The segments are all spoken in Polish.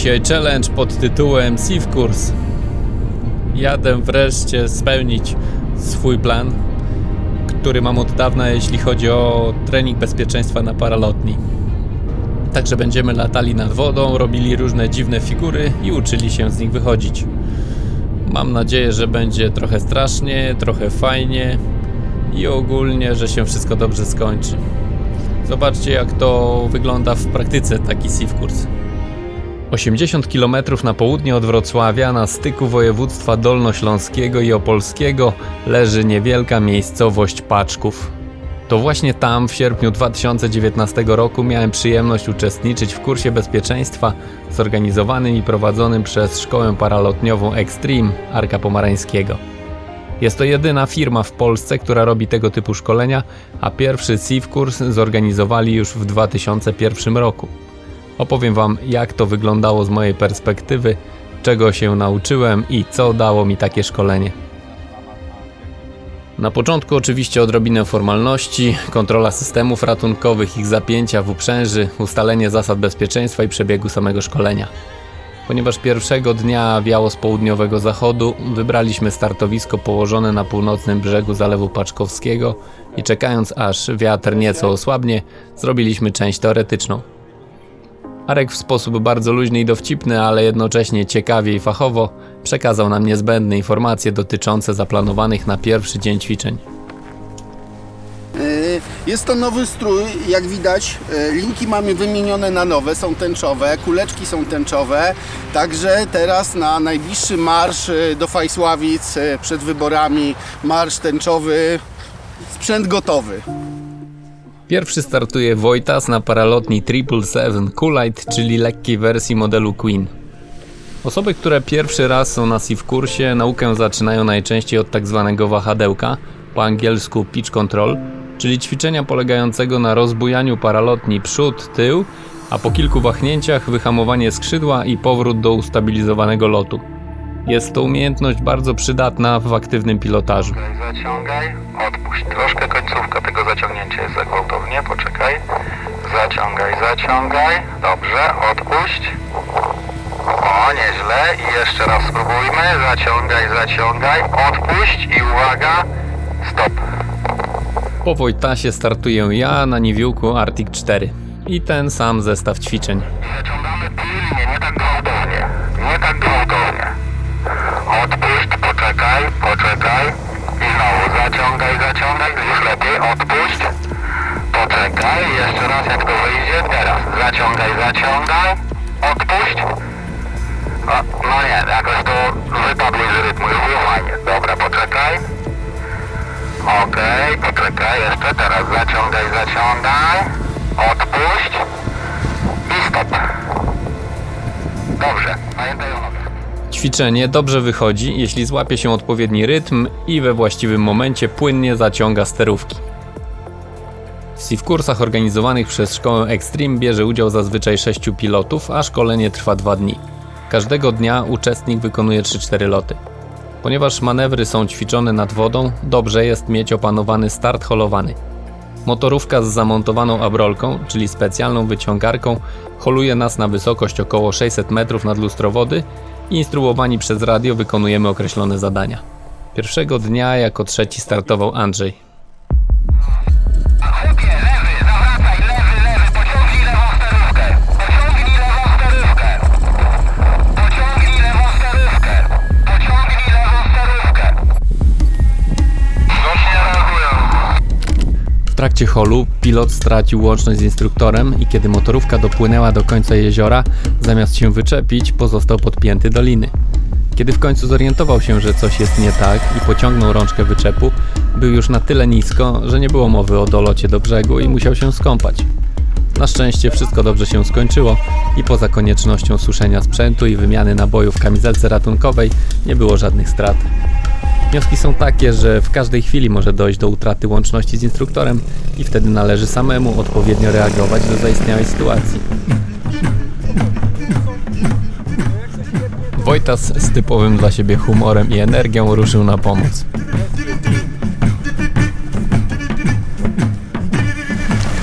Dzisiaj challenge pod tytułem Sea Course. Jadę wreszcie spełnić swój plan, który mam od dawna, jeśli chodzi o trening bezpieczeństwa na paralotni. Także będziemy latali nad wodą, robili różne dziwne figury i uczyli się z nich wychodzić. Mam nadzieję, że będzie trochę strasznie, trochę fajnie i ogólnie, że się wszystko dobrze skończy. Zobaczcie, jak to wygląda w praktyce taki Sea Course. 80 km na południe od Wrocławia, na styku województwa dolnośląskiego i opolskiego, leży niewielka miejscowość Paczków. To właśnie tam w sierpniu 2019 roku miałem przyjemność uczestniczyć w kursie bezpieczeństwa zorganizowanym i prowadzonym przez szkołę paralotniową Extreme Arka Pomarańskiego. Jest to jedyna firma w Polsce, która robi tego typu szkolenia, a pierwszy SIF kurs zorganizowali już w 2001 roku. Opowiem Wam, jak to wyglądało z mojej perspektywy, czego się nauczyłem i co dało mi takie szkolenie. Na początku oczywiście odrobinę formalności, kontrola systemów ratunkowych, ich zapięcia w uprzęży, ustalenie zasad bezpieczeństwa i przebiegu samego szkolenia. Ponieważ pierwszego dnia wiało z południowego zachodu, wybraliśmy startowisko położone na północnym brzegu Zalewu Paczkowskiego i czekając aż wiatr nieco osłabnie, zrobiliśmy część teoretyczną. Arek w sposób bardzo luźny i dowcipny, ale jednocześnie ciekawie i fachowo przekazał nam niezbędne informacje dotyczące zaplanowanych na pierwszy dzień ćwiczeń. Y, Jest to nowy strój, jak widać. y, Linki mamy wymienione na nowe, są tęczowe, kuleczki są tęczowe. Także teraz na najbliższy marsz y, do Fajsławic przed wyborami, marsz tęczowy, sprzęt gotowy. Pierwszy startuje Wojtas na paralotni 777 Coolite, czyli lekkiej wersji modelu Queen. Osoby, które pierwszy raz są na SIF kursie, naukę zaczynają najczęściej od tak zwanego wahadełka, po angielsku pitch control, czyli ćwiczenia polegającego na rozbujaniu paralotni przód, tył, a po kilku wahnięciach wyhamowanie skrzydła i powrót do ustabilizowanego lotu. Jest to umiejętność bardzo przydatna w aktywnym pilotażu. Zaciągaj, odpuść troszkę, końcówka tego zaciągnięcia jest za gwałtownie, poczekaj. Zaciągaj, zaciągaj, dobrze, odpuść. O, nieźle i jeszcze raz spróbujmy, zaciągaj, zaciągaj, odpuść i uwaga, stop. Po Wojtasie startuję ja na Niwiuku Arctic 4 i ten sam zestaw ćwiczeń. Zaciągamy pilnie, nie tak gwałtownie, nie tak gwałtownie. Odpuść, poczekaj, poczekaj i znowu zaciągaj, zaciągaj, już lepiej, odpuść. Poczekaj, jeszcze raz jak to wyjdzie, teraz zaciągaj, zaciągaj, odpuść. O, no nie, jakoś to wypadłeś z rytmu, już było fajnie. Dobra, poczekaj. Okej, poczekaj, jeszcze teraz zaciągaj, zaciągaj, odpuść i stop. Dobrze, pamiętaj o nogach. Ćwiczenie dobrze wychodzi, jeśli złapie się odpowiedni rytm i we właściwym momencie płynnie zaciąga sterówki. W kursach organizowanych przez szkołę Extreme bierze udział zazwyczaj 6 pilotów, a szkolenie trwa 2 dni. Każdego dnia uczestnik wykonuje 3-4 loty. Ponieważ manewry są ćwiczone nad wodą, dobrze jest mieć opanowany start holowany. Motorówka z zamontowaną abrolką, czyli specjalną wyciągarką, holuje nas na wysokość około 600 metrów nad lustro wody instruowani przez radio wykonujemy określone zadania. Pierwszego dnia jako trzeci startował Andrzej. Trakcie holu pilot stracił łączność z instruktorem i kiedy motorówka dopłynęła do końca jeziora, zamiast się wyczepić, pozostał podpięty do liny. Kiedy w końcu zorientował się, że coś jest nie tak i pociągnął rączkę wyczepu, był już na tyle nisko, że nie było mowy o dolocie do brzegu i musiał się skąpać. Na szczęście wszystko dobrze się skończyło i poza koniecznością suszenia sprzętu i wymiany nabojów w kamizelce ratunkowej nie było żadnych strat. Wnioski są takie, że w każdej chwili może dojść do utraty łączności z instruktorem i wtedy należy samemu odpowiednio reagować do zaistniałej sytuacji. Wojtas z typowym dla siebie humorem i energią ruszył na pomoc.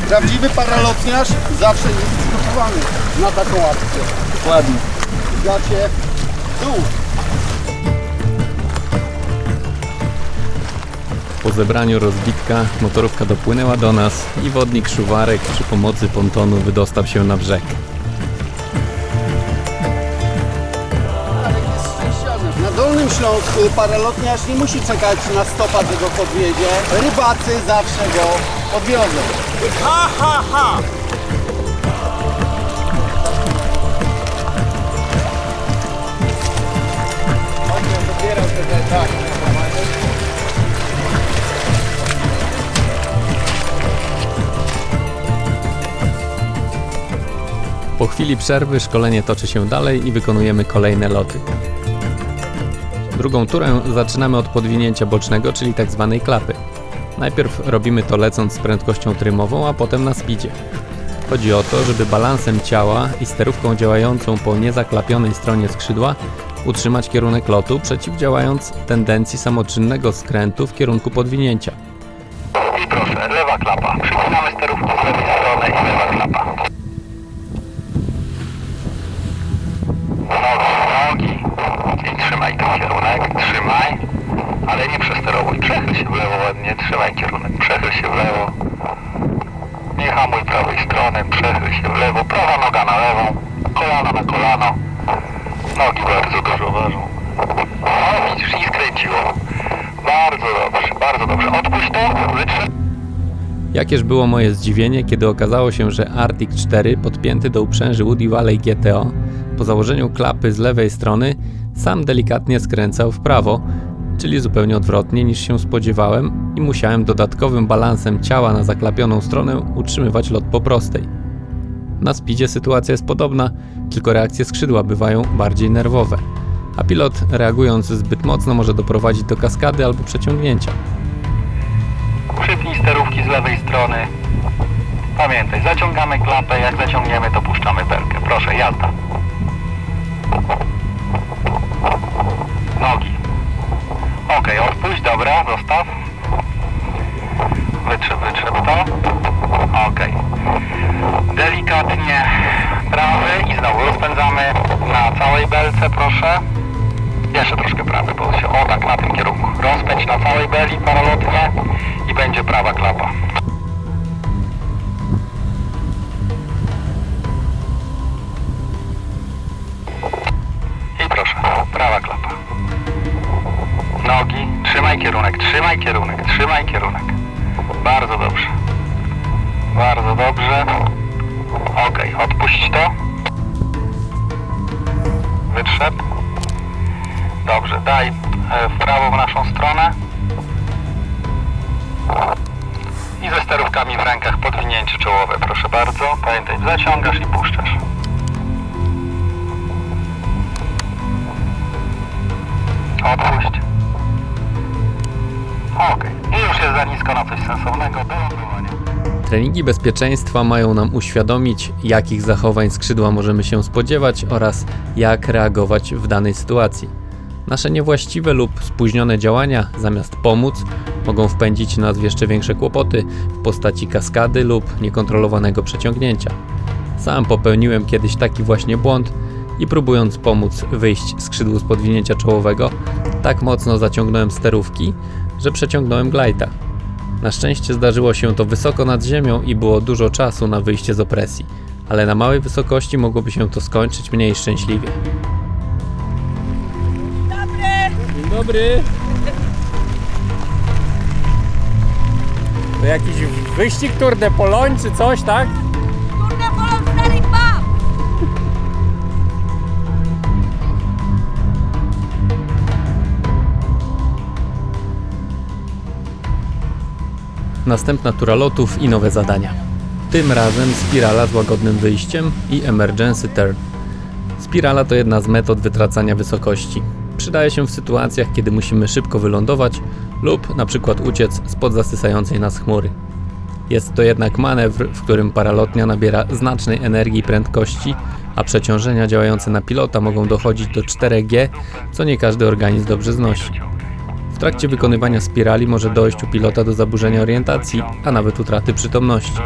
Prawdziwy paralotniarz zawsze jest przygotowany na taką akcję. Dokładnie. Gacie, dół. Po zebraniu rozbitka motorówka dopłynęła do nas i wodnik Szuwarek przy pomocy pontonu wydostał się na brzeg. Na Dolnym Śląsku paralotniarz nie musi czekać na stopa, że go podwiezie. Rybacy zawsze go podwiozą. Ha, ha, ha! Po chwili przerwy szkolenie toczy się dalej i wykonujemy kolejne loty. Drugą turę zaczynamy od podwinięcia bocznego, czyli tak zwanej klapy. Najpierw robimy to lecąc z prędkością trymową, a potem na speedzie. Chodzi o to, żeby balansem ciała i sterówką działającą po niezaklapionej stronie skrzydła utrzymać kierunek lotu, przeciwdziałając tendencji samoczynnego skrętu w kierunku podwinięcia. Proszę, lewa klapa. Przypinamy sterówkę ładnie, trzymaj kierunek. Przechyl się w lewo. Nie hamuj prawej strony, przechyl się w lewo. Prawa noga na lewą, kolano na kolano. Nogi bardzo dużo ważą. O, widzisz, i skręciło. Bardzo dobrze, bardzo dobrze. Odpuść to, wytrzyj. Jakież było moje zdziwienie, kiedy okazało się, że Arctic 4 podpięty do uprzęży Woody Valley GTO po założeniu klapy z lewej strony sam delikatnie skręcał w prawo, czyli zupełnie odwrotnie niż się spodziewałem i musiałem dodatkowym balansem ciała na zaklapioną stronę utrzymywać lot po prostej. Na speedzie sytuacja jest podobna, tylko reakcje skrzydła bywają bardziej nerwowe, a pilot reagując zbyt mocno może doprowadzić do kaskady albo przeciągnięcia. Przypnij sterówki z lewej strony. Pamiętaj, zaciągamy klapę, jak zaciągniemy, to puszczamy belkę. Proszę, jazda. Nogi. Ok, odpuść, dobra, zostaw. Wytrzep, wytrzep to. Ok. Delikatnie prawy i znowu rozpędzamy na całej belce, proszę. Jeszcze troszkę prawy, bo się o tak na tym kierunku. Rozpędź na całej beli paralotnie i będzie prawa klapa. I proszę, prawa klapa. Nogi, trzymaj kierunek, trzymaj kierunek, trzymaj kierunek. Bardzo dobrze. Bardzo dobrze. Ok, odpuść to. Wytrzep. Dobrze, daj e, w prawo w naszą stronę. I ze sterówkami w rękach podwinięcie czołowe, proszę bardzo. Pamiętaj, zaciągasz i puszczasz. Odpuść. Okej. I nisko na coś sensownego. Treningi bezpieczeństwa mają nam uświadomić, jakich zachowań skrzydła możemy się spodziewać oraz jak reagować w danej sytuacji. Nasze niewłaściwe lub spóźnione działania, zamiast pomóc, mogą wpędzić nas w jeszcze większe kłopoty w postaci kaskady lub niekontrolowanego przeciągnięcia. Sam popełniłem kiedyś taki właśnie błąd i próbując pomóc wyjść skrzydłu z podwinięcia czołowego, tak mocno zaciągnąłem sterówki, że przeciągnąłem glajta. Na szczęście zdarzyło się to wysoko nad ziemią i było dużo czasu na wyjście z opresji, ale na małej wysokości mogłoby się to skończyć mniej szczęśliwie. Dzień dobry! To jakiś wyścig Tour de Pologne czy coś, tak? Następna tura lotów i nowe zadania. Tym razem spirala z łagodnym wyjściem i emergency turn. Spirala to jedna z metod wytracania wysokości. Przydaje się w sytuacjach, kiedy musimy szybko wylądować lub na przykład uciec spod zasysającej nas chmury. Jest to jednak manewr, w którym paralotnia nabiera znacznej energii i prędkości, a przeciążenia działające na pilota mogą dochodzić do 4G, co nie każdy organizm dobrze znosi. W trakcie wykonywania spirali może dojść u pilota do zaburzenia orientacji, a nawet utraty przytomności.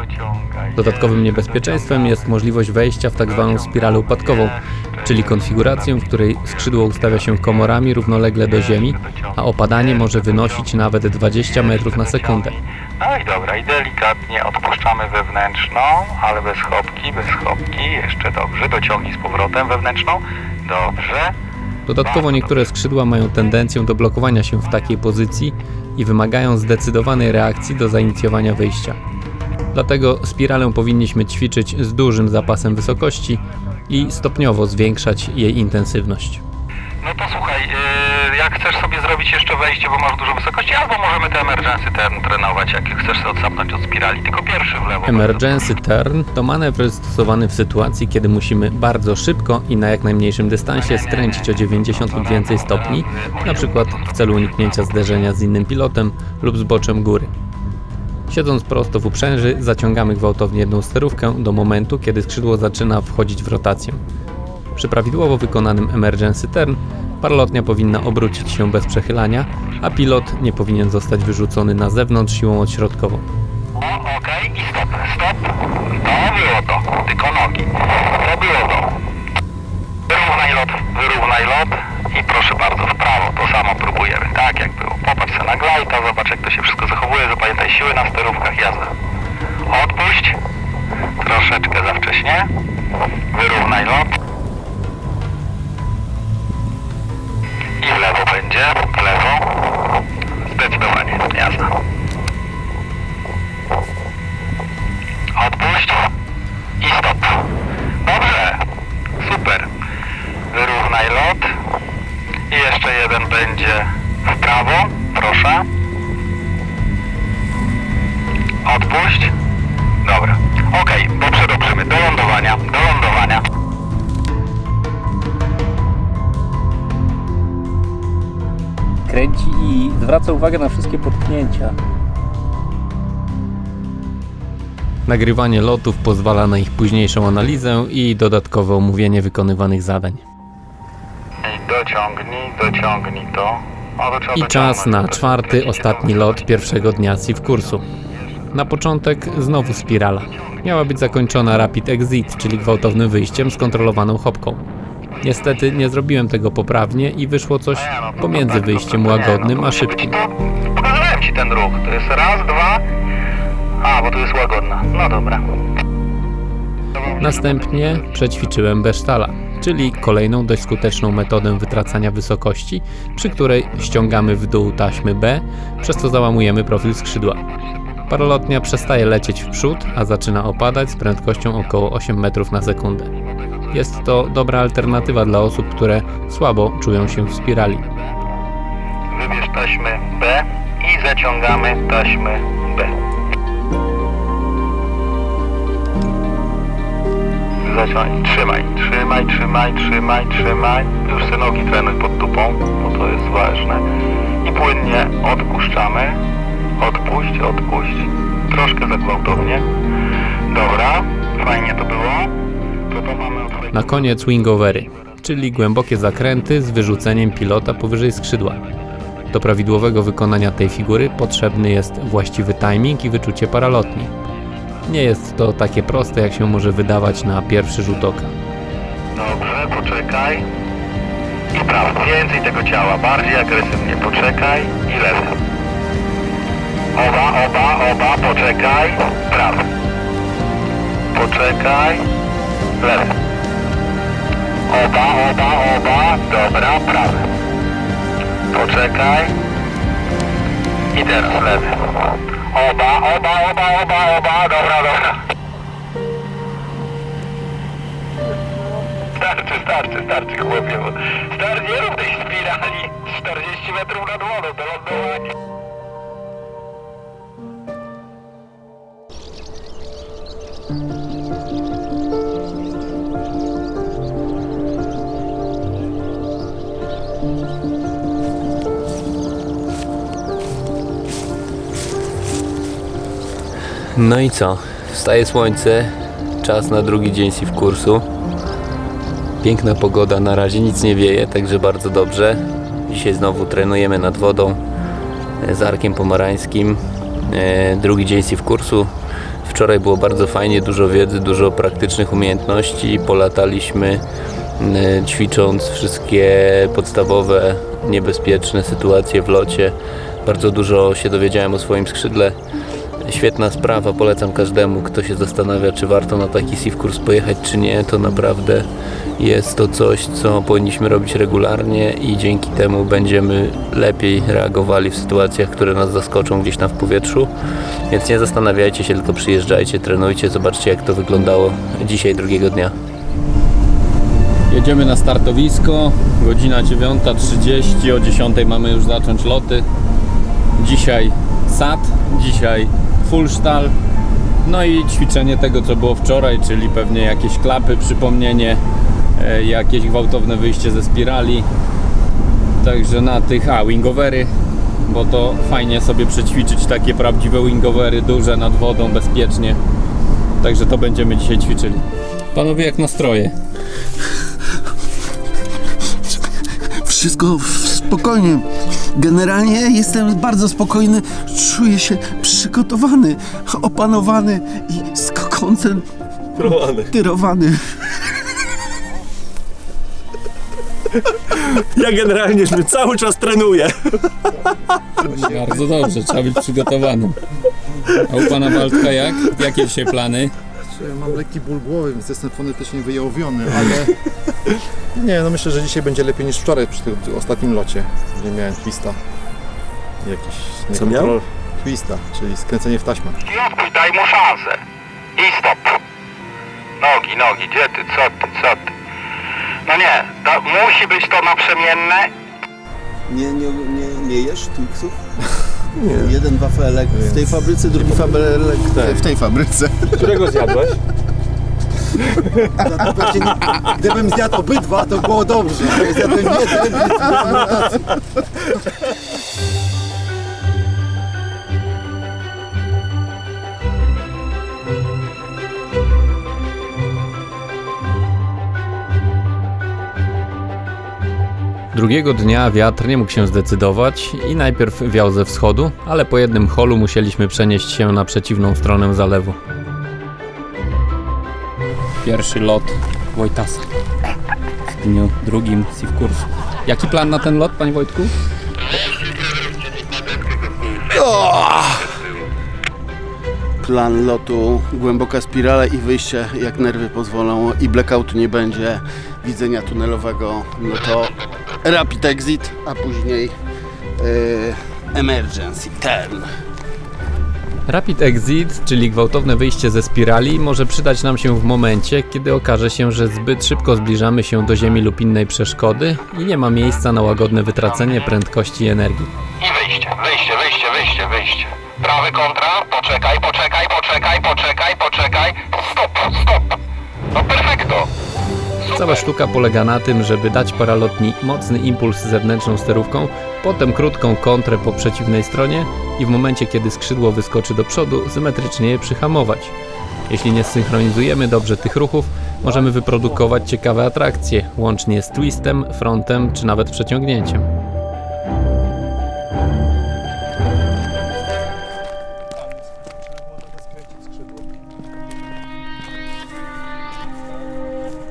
Dodatkowym niebezpieczeństwem jest możliwość wejścia w tzw. spiralę upadkową, czyli konfigurację, w której skrzydło ustawia się komorami równolegle do ziemi, a opadanie może wynosić nawet 20 metrów na sekundę. No i dobra, i delikatnie odpuszczamy wewnętrzną, ale bez chopki, bez chopki, jeszcze dobrze, dociągnij z powrotem wewnętrzną, dobrze. Dodatkowo niektóre skrzydła mają tendencję do blokowania się w takiej pozycji i wymagają zdecydowanej reakcji do zainicjowania wyjścia. Dlatego spiralę powinniśmy ćwiczyć z dużym zapasem wysokości i stopniowo zwiększać jej intensywność. No to słuchaj, yy, jak chcesz sobie zrobić jeszcze wejście, bo masz dużo wysokości, albo możemy te emergency turn trenować, jak chcesz odsapnąć od spirali, tylko pierwszy w lewo. Emergency turn to manewr stosowany w sytuacji, kiedy musimy bardzo szybko i na jak najmniejszym dystansie skręcić o 90 lub więcej stopni, na przykład w celu uniknięcia zderzenia z innym pilotem lub zboczem góry. Siedząc prosto w uprzęży, zaciągamy gwałtownie jedną sterówkę do momentu, kiedy skrzydło zaczyna wchodzić w rotację. Przy prawidłowo wykonanym emergency turn paralotnia powinna obrócić się bez przechylania, a pilot nie powinien zostać wyrzucony na zewnątrz siłą odśrodkową. O, okej, i stop, stop. To było to, tylko nogi. To było to. Wyrównaj lot, wyrównaj lot i proszę bardzo, w prawo, to samo próbujemy, tak jak było. Popatrz na glajta, zobacz jak to się wszystko zachowuje, zapamiętaj siły na sterówkach, jazda. Odpuść, troszeczkę za wcześnie, wyrównaj lot. Zdecydowanie, Kręci i zwraca uwagę na wszystkie potknięcia. Nagrywanie lotów pozwala na ich późniejszą analizę i dodatkowe omówienie wykonywanych zadań. I dociągnij, dociągnij to. I czas na czwarty, ostatni lot pierwszego dnia SIF kursu. Na początek znowu spirala. Miała być zakończona Rapid Exit, czyli gwałtownym wyjściem z kontrolowaną hopką. Niestety nie zrobiłem tego poprawnie i wyszło coś pomiędzy wyjściem łagodnym a szybkim. pokazałem ci ten ruch. To jest raz, dwa. A, bo to jest łagodna. No dobra. Następnie przećwiczyłem besztala, czyli kolejną dość skuteczną metodę wytracania wysokości, przy której ściągamy w dół taśmy B, przez co załamujemy profil skrzydła. Paralotnia przestaje lecieć w przód, a zaczyna opadać z prędkością około 8 metrów na sekundę. Jest to dobra alternatywa dla osób, które słabo czują się w spirali. Wybierz taśmę B i zaciągamy taśmę B. Trzymaj, trzymaj, trzymaj, trzymaj, trzymaj. Już se nogi trenuj pod dupą, bo to jest ważne. I płynnie odpuszczamy. Odpuść, odpuść. Troszkę za gwałtownie. Dobra, fajnie to było. Na koniec wingovery, czyli głębokie zakręty z wyrzuceniem pilota powyżej skrzydła. Do prawidłowego wykonania tej figury potrzebny jest właściwy timing i wyczucie paralotni. Nie jest to takie proste, jak się może wydawać na pierwszy rzut oka. Dobrze, poczekaj. I prawo. Więcej tego ciała. Bardziej agresywnie. Poczekaj i lewy. Oba, oba, oba. Poczekaj. Prawo. Poczekaj. Lewy. Oba, oba, oba. Dobra, prawy. Poczekaj. I teraz lewy. Oba, oba, oba, oba, oba. Dobra, dobra. Starczy, starczy, starczy chłopie, starczy, nie rób tej spirali 40 metrów nad wodą do lądowania. No i co? Wstaje słońce, czas na drugi dzień SIF kursu. Piękna pogoda, na razie nic nie wieje, także bardzo dobrze. Dzisiaj znowu trenujemy nad wodą e, z Arkiem Pomarańskim. E, Drugi dzień SIF kursu. Wczoraj było bardzo fajnie, dużo wiedzy, dużo praktycznych umiejętności. Polataliśmy y, ćwicząc wszystkie podstawowe, niebezpieczne sytuacje w locie. Bardzo dużo się dowiedziałem o swoim skrzydle. Świetna sprawa, polecam każdemu, kto się zastanawia, czy warto na taki SIF kurs pojechać, czy nie. To naprawdę jest to coś, co powinniśmy robić regularnie i dzięki temu będziemy lepiej reagowali w sytuacjach, które nas zaskoczą gdzieś tam w powietrzu. Więc nie zastanawiajcie się, tylko przyjeżdżajcie, trenujcie, zobaczcie jak to wyglądało dzisiaj drugiego dnia. Jedziemy na startowisko, godzina 9.30, o 10.00 mamy już zacząć loty. Dzisiaj SAT, dzisiaj Fullstal, no i ćwiczenie tego co było wczoraj, czyli pewnie jakieś klapy, przypomnienie, e, jakieś gwałtowne wyjście ze spirali. Także na tych, a wingovery, bo to fajnie sobie przećwiczyć takie prawdziwe wingovery, duże nad wodą, bezpiecznie. Także to będziemy dzisiaj ćwiczyli. Panowie, jak nastroje? Wszystko spokojnie. Generalnie jestem bardzo spokojny, czuję się przygotowany, opanowany i skoncentrowany. Ja generalnie cały czas trenuję. Bardzo dobrze, trzeba być przygotowanym. A u pana Waldka jak? Jakie dzisiaj plany? Mam lekki ból głowy, więc jestem fonetycznie wyjałowiony, ale nie, no myślę, że dzisiaj będzie lepiej niż wczoraj przy tym ostatnim locie, gdzie miałem twista. Jakiś Co niekontrol- Twista, czyli skręcenie w taśmę. Odpuść, daj mu szansę. I stop. Nogi, nogi, gdzie ty, co ty, co ty? No nie, to musi być to naprzemienne. Nie, nie, nie, nie jesz Twixów? Nie. Jeden wafelek w tej fabryce, drugi wafelek w tej fabryce. Którego zjadłeś? Gdybym zjadł obydwa, to było dobrze. Jeden, Drugiego dnia wiatr nie mógł się zdecydować i najpierw wiał ze wschodu, ale po jednym holu musieliśmy przenieść się na przeciwną stronę zalewu. Pierwszy lot Wojtasa w dniu drugim SIF kursu. Jaki plan na ten lot, panie Wojtku? Plan lotu, głęboka spirala i wyjście jak nerwy pozwolą i blackoutu nie będzie, widzenia tunelowego, no to rapid exit, a później yy, emergency turn. Rapid exit, czyli gwałtowne wyjście ze spirali, może przydać nam się w momencie, kiedy okaże się, że zbyt szybko zbliżamy się do Ziemi lub innej przeszkody i nie ma miejsca na łagodne wytracenie prędkości i energii. I wyjście, wyjście, wyjście, wyjście, wyjście. Prawy kontra, poczekaj, poczekaj, poczekaj, poczekaj, poczekaj. Stop, stop. No perfekto. Cała sztuka polega na tym, żeby dać paralotni mocny impuls zewnętrzną sterówką, potem krótką kontrę po przeciwnej stronie i w momencie, kiedy skrzydło wyskoczy do przodu, symetrycznie je przyhamować. Jeśli nie synchronizujemy dobrze tych ruchów, możemy wyprodukować ciekawe atrakcje, łącznie z twistem, frontem czy nawet przeciągnięciem.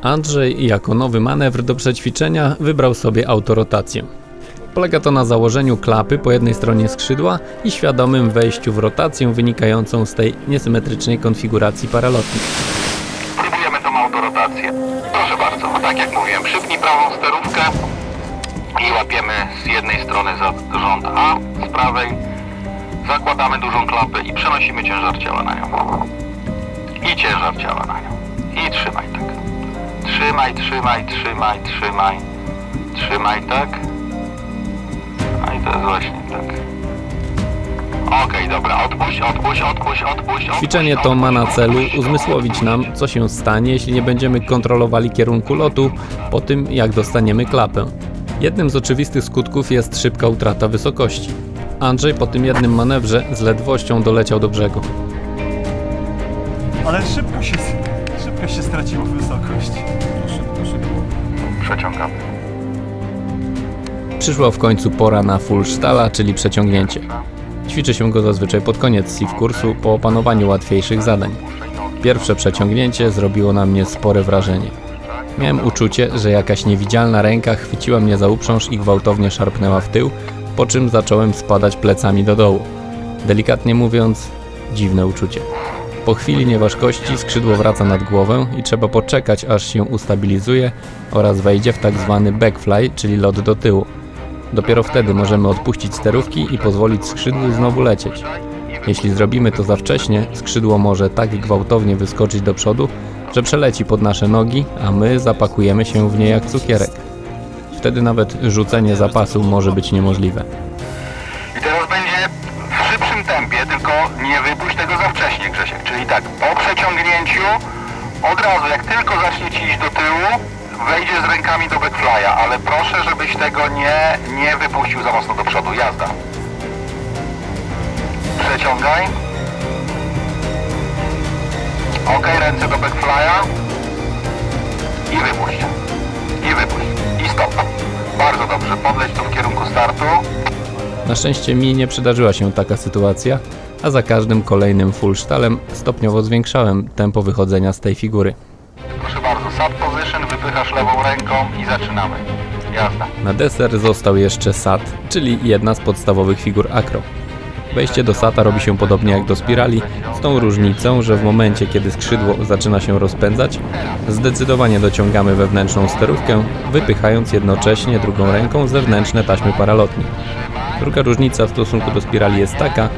Andrzej jako nowy manewr do przećwiczenia wybrał sobie autorotację. Polega to na założeniu klapy po jednej stronie skrzydła i świadomym wejściu w rotację wynikającą z tej niesymetrycznej konfiguracji paralotni. Próbujemy tą autorotację. Proszę bardzo, tak jak mówiłem, przypnij prawą sterówkę i łapiemy z jednej strony za rząd A, z prawej zakładamy dużą klapę i przenosimy ciężar ciała na nią. I ciężar ciała na nią. I trzymaj tak. Trzymaj, trzymaj, trzymaj, trzymaj. Trzymaj tak. No i to jest właśnie tak. Okej, dobra, odpuść, odpuść, odpuść, odpuść. odpuść, Ćwiczenie to ma na celu uzmysłowić nam, co się stanie, jeśli nie będziemy kontrolowali kierunku lotu po tym, jak dostaniemy klapę. Jednym z oczywistych skutków jest szybka utrata wysokości. Andrzej po tym jednym manewrze z ledwością doleciał do brzegu. Ale szybko się, szybko się straciło wysokość. Przeciągamy. Przyszła w końcu pora na full stala, czyli przeciągnięcie. Ćwiczy się go zazwyczaj pod koniec SIF kursu po opanowaniu łatwiejszych zadań. Pierwsze przeciągnięcie zrobiło na mnie spore wrażenie. Miałem uczucie, że jakaś niewidzialna ręka chwyciła mnie za uprząż i gwałtownie szarpnęła w tył, po czym zacząłem spadać plecami do dołu. Delikatnie mówiąc, dziwne uczucie. Po chwili nieważkości skrzydło wraca nad głowę i trzeba poczekać, aż się ustabilizuje oraz wejdzie w tak zwany backfly, czyli lot do tyłu. Dopiero wtedy możemy odpuścić sterówki i pozwolić skrzydłu znowu lecieć. Jeśli zrobimy to za wcześnie, skrzydło może tak gwałtownie wyskoczyć do przodu, że przeleci pod nasze nogi, a my zapakujemy się w nie jak cukierek. Wtedy nawet rzucenie zapasu może być niemożliwe. Tak, po przeciągnięciu od razu, jak tylko zacznie ci iść do tyłu, wejdzie z rękami do backfly'a, ale proszę, żebyś tego nie, nie wypuścił za mocno do przodu. Jazda. Przeciągaj. Ok, ręce do backfly'a. I wypuść. I wypuść. I stop. Bardzo dobrze. Podleć tu w kierunku startu. Na szczęście mi nie przydarzyła się taka sytuacja, a za każdym kolejnym full sztalem stopniowo zwiększałem tempo wychodzenia z tej figury. Proszę bardzo, sat position, wypychasz lewą ręką i zaczynamy. Jazda. Na deser został jeszcze SAT, czyli jedna z podstawowych figur acro. Wejście do SATA robi się podobnie jak do spirali, z tą różnicą, że w momencie kiedy skrzydło zaczyna się rozpędzać, zdecydowanie dociągamy wewnętrzną sterówkę, wypychając jednocześnie drugą ręką zewnętrzne taśmy paralotni. Druga różnica w stosunku do spirali jest taka,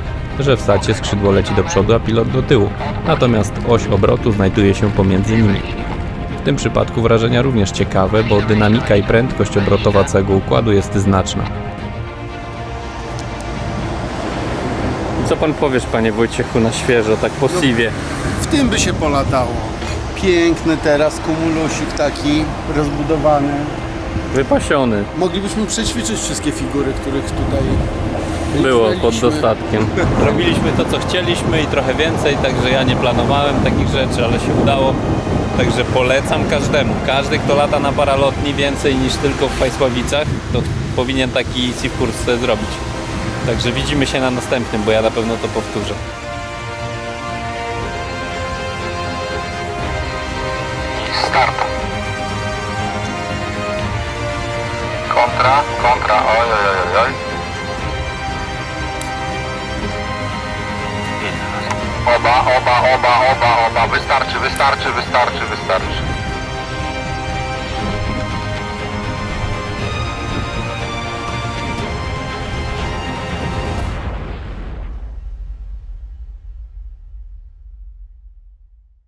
że w SAcie skrzydło leci do przodu, a pilot do tyłu, natomiast oś obrotu znajduje się pomiędzy nimi. W tym przypadku wrażenia również ciekawe, bo dynamika i prędkość obrotowa całego układu jest znaczna. Co pan powiesz, panie Wojciechu, na świeżo, tak po siwie? W tym by się polatało. Piękny teraz kumulusik taki rozbudowany. Wypasiony. Moglibyśmy przećwiczyć wszystkie figury, których tutaj Było pod dostatkiem. Robiliśmy to, co chcieliśmy i trochę więcej, także ja nie planowałem takich rzeczy, ale się udało. Także polecam każdemu. Każdy, kto lata na paralotni więcej niż tylko w Fajsławicach, to powinien taki kurs sobie zrobić. Także widzimy się na następnym, bo ja na pewno to powtórzę. Start. Kontra, kontra, oj, Oba, oba, oba, oba, oba. Wystarczy, wystarczy, wystarczy, wystarczy.